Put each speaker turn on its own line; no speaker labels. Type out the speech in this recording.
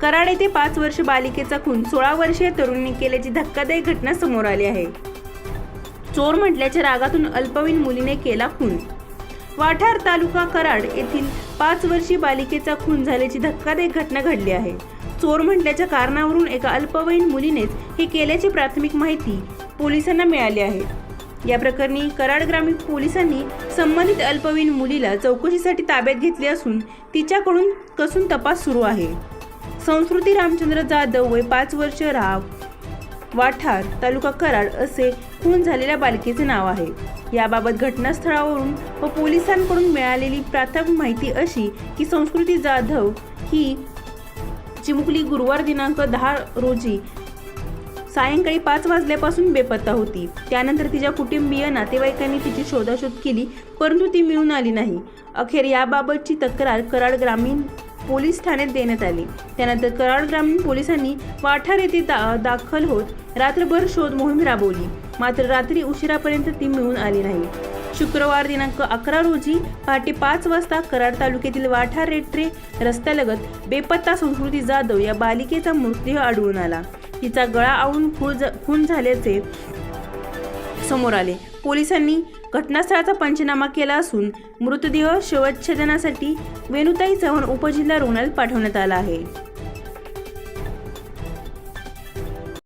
कराड येथे पाच वर्ष बालिकेचा खून सोळा वर्षीय तरुणीने केल्याची धक्कादायक घटना समोर आली आहे. चोर म्हटल्याच्या रागातून अल्पवयीन मुलीने केला खून. वाठार तालुका कराड येथील पाच वर्षीय बालिकेचा खून झाल्याची धक्कादायक घटना घडली आहे. चोर म्हटल्याच्या कारणावरून एका अल्पवयीन मुलीनेच हे केल्याची प्राथमिक माहिती पोलिसांना मिळाली आहे. या प्रकरणी कराड ग्रामीण पोलिसांनी संबंधित अल्पवयीन मुलीला चौकशीसाठी ताब्यात घेतली असून तिच्याकडून कसून तपास सुरू आहे. संस्कृती रामचंद्र जाधव वय पाच वर्ष राव. वाठार तालुका कराड असे खून झालेल्या बालिकेचे नाव आहे. याबाबत घटनास्थळावरून व पोलिसांकडून मिळालेली प्राथमिक माहिती अशी की संस्कृती जाधव ही चिमुकली गुरुवार दिनांक दहा रोजी सायंकाळी पाच वाजल्यापासून बेपत्ता होती. त्यानंतर तिच्या कुटुंबीय नातेवाईकांनी तिची शोधाशोध केली परंतु ती मिळून आली नाही. अखेर याबाबतची तक्रार कराड ग्रामीण पोलीस ठाण्यात देण्यात आली. त्यानंतर कराड ग्रामीण पोलिसांनी वाठार येथे दा दाखल होत रात्रभर शोध मोहीम राबवली. मात्र रात्री उशिरापर्यंत ती मिळून आली नाही. शुक्रवार दिनांक अकरा रोजी पहाटे पाच वाजता कराड तालुक्यातील वाठार रेट्रे रस्त्यालगत बेपत्ता संस्कृती जाधव या बालिकेचा मृतदेह आढळून आला. तिचा गळा आवून खून खून झाल्याचे समोर आले. पोलिसांनी घटनास्थळाचा पंचनामा केला असून मृतदेह शवच्छेदनासाठी वेणुताई चव्हाण उपजिल्हा रुग्णालयात पाठवण्यात आला आहे.